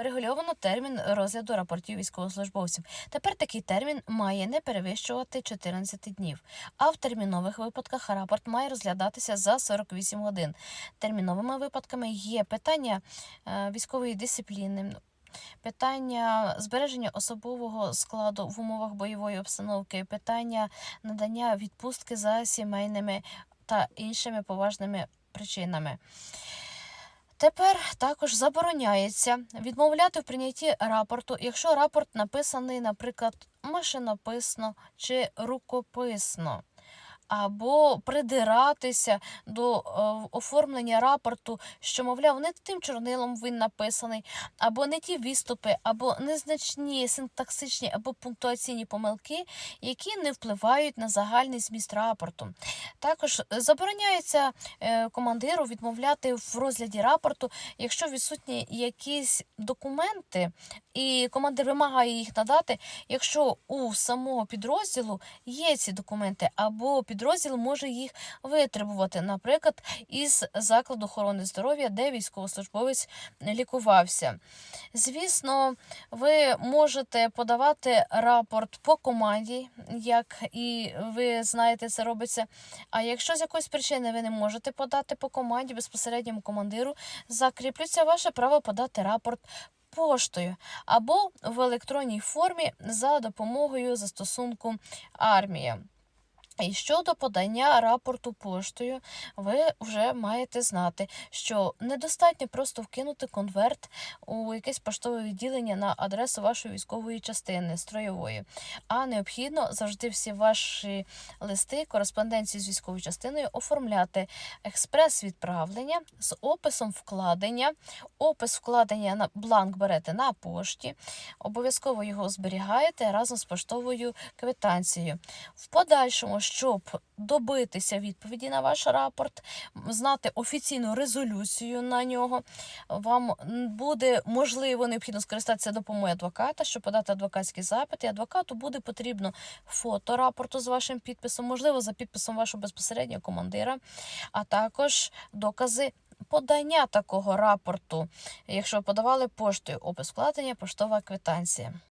Врегульовано термін розгляду рапортів військовослужбовців. Тепер такий термін має не перевищувати 14 днів, а в термінових випадках рапорт має розглядатися за 48 годин. Терміновими випадками є питання е, військової дисципліни. Питання збереження особового складу в умовах бойової обстановки, питання надання відпустки за сімейними та іншими поважними причинами. Тепер також забороняється відмовляти в прийнятті рапорту, якщо рапорт написаний, наприклад, машинописно чи рукописно. Або придиратися до е, оформлення рапорту, що, мовляв, не тим чорнилом він написаний, або не ті відступи, або незначні синтаксичні або пунктуаційні помилки, які не впливають на загальний зміст рапорту. Також забороняється е, командиру відмовляти в розгляді рапорту, якщо відсутні якісь документи, і командир вимагає їх надати, якщо у самого підрозділу є ці документи, або підрозділ може їх витребувати, наприклад, із закладу охорони здоров'я, де військовослужбовець лікувався. Звісно, ви можете подавати рапорт по команді, як і ви знаєте, це робиться. А якщо з якоїсь причини ви не можете подати по команді безпосередньому командиру, закріплюється ваше право подати рапорт поштою або в електронній формі за допомогою застосунку армія. І щодо подання рапорту поштою, ви вже маєте знати, що недостатньо просто вкинути конверт у якесь поштове відділення на адресу вашої військової частини строєвої, а необхідно завжди всі ваші листи, кореспонденції з військовою частиною оформляти експрес-відправлення з описом вкладення. Опис вкладення на бланк берете на пошті, обов'язково його зберігаєте разом з поштовою квитанцією. В подальшому, щоб добитися відповіді на ваш рапорт, знати офіційну резолюцію на нього, вам буде можливо необхідно скористатися допомогою адвоката, щоб подати адвокатський запит. І адвокату буде потрібно фото рапорту з вашим підписом, можливо, за підписом вашого безпосереднього командира, а також докази. Подання такого рапорту, якщо подавали поштою, опис вкладення, поштова квитанція.